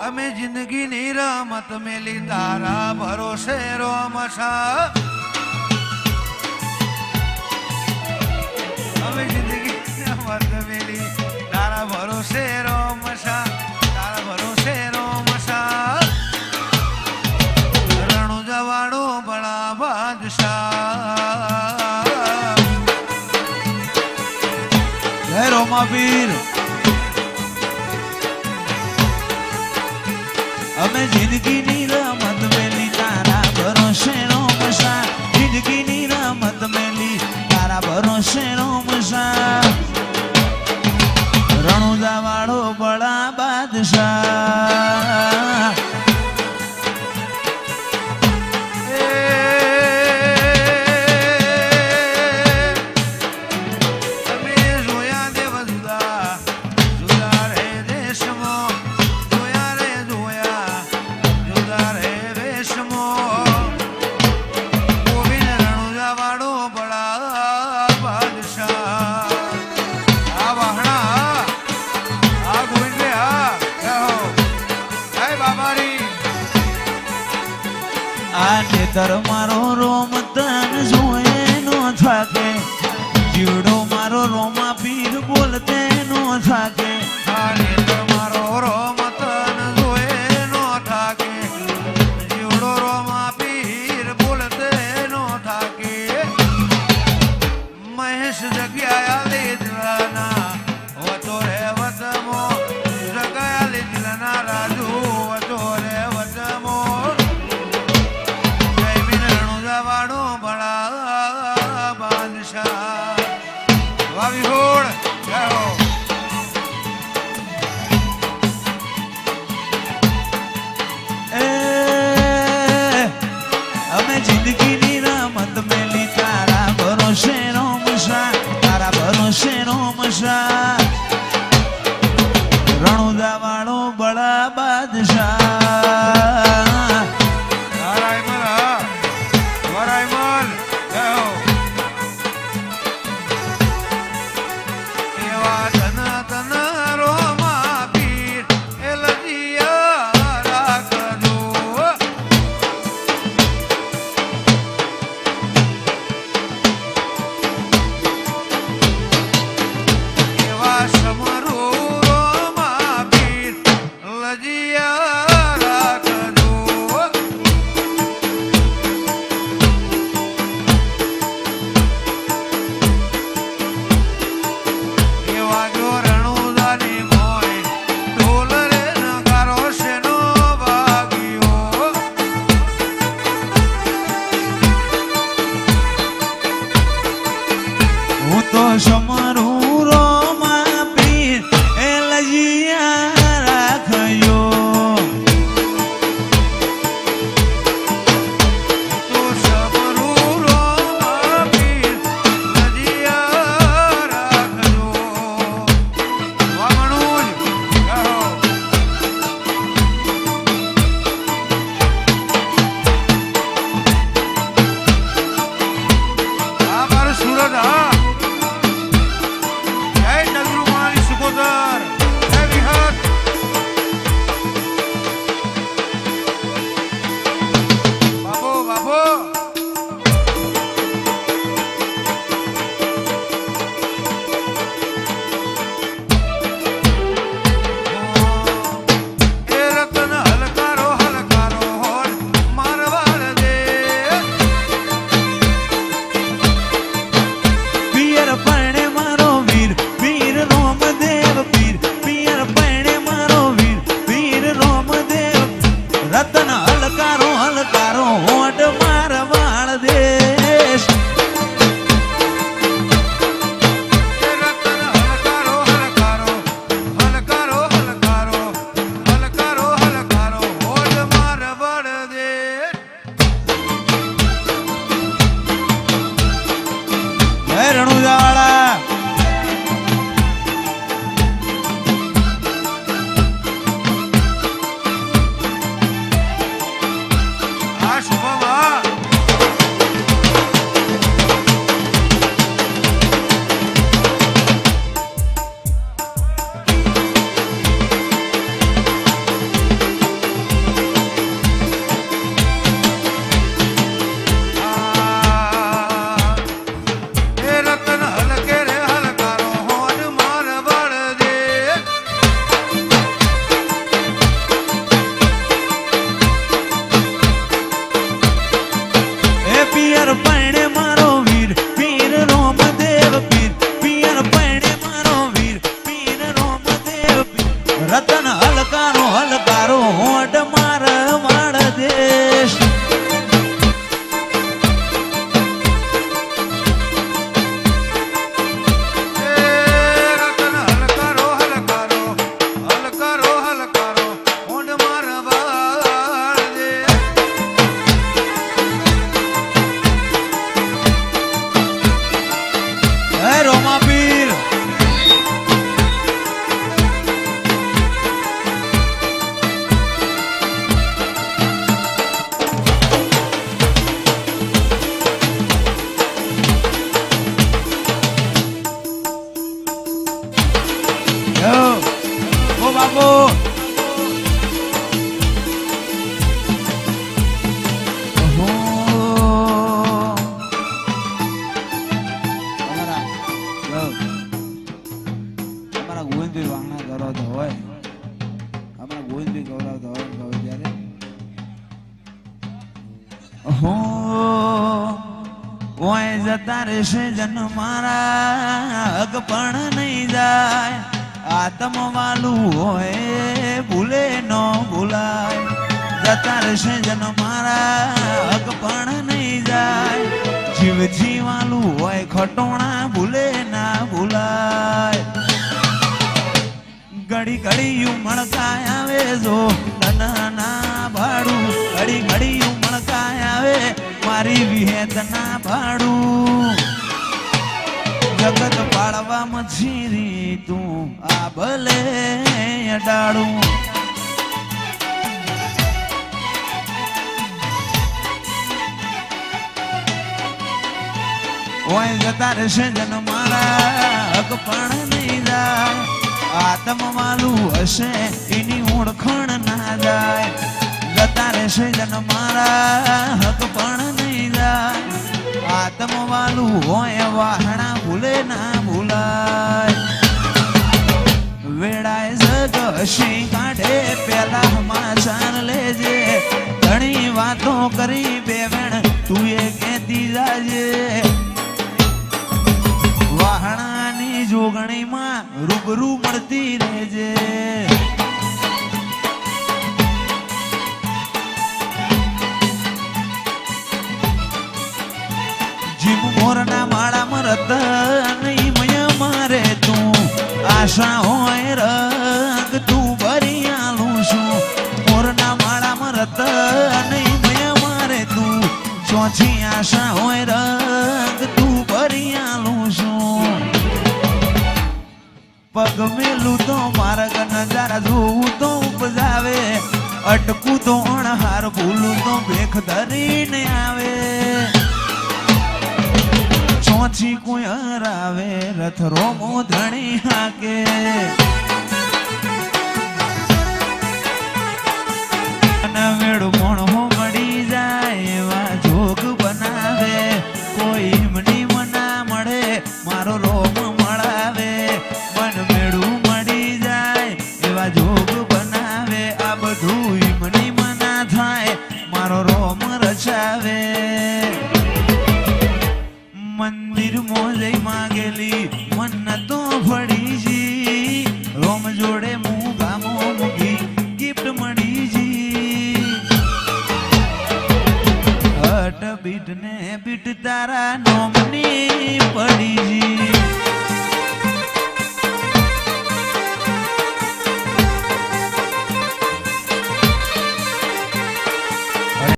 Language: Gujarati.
અમે જિંદગીની રમત મેલી તારા ભરોસે રોમસા અમે જિંદગી રમત મેલી. અમે જિંદગીની રમ para amar. હો, ઓય જતા રહેશે જન મારા અગ પણ નહીં જાય. આત્મ વાલું હોય, ભૂલે ન ભૂલાય. જતા રહેશે જન મારા અગ પણ નહીં જાય. જીવ જીવાલું હોય, ખટોણા ભૂલે ના ભૂલાય. ઘડી ઘડી મણકાય આવે જો. મારી વિહેત ના ભાડું. જગત પાડવા મછીરી તું, આ ભલે અડાડું. ઓય જતા રહેશે જન મારા હક પણ નહીં જાય. આત્મ માલું હશે, એની ઓળખણ ના જાય. જતા રહેશે જન મારા હક પણ જાય આત્મ વાલું હોય વાહણા ભૂલે ના ભૂલાય. વેળાય જગશી કાઢે, પેલા હમાસાન લેજે. ઘણી વાતો કરી બે વેણ તું એ કહેતી જાજે. વાહણાની જોગણીમાં રૂબરૂ મળતી રહેજે. રતન મય મારે તું. આશા હોય તું ભરી છું. મોરના માળામાં રતન મય મારે તું. ચોથી આશા હોય તું ભરી છું. પગ તો માર્ગ નજારા જોવું તો ઉપજાવે. અટકું તો અણહાર ભૂલું તો ભેખ ધરીને આવે. ચોથી કોઈ હરાવે રથ રોમો ધણી હાકે. ने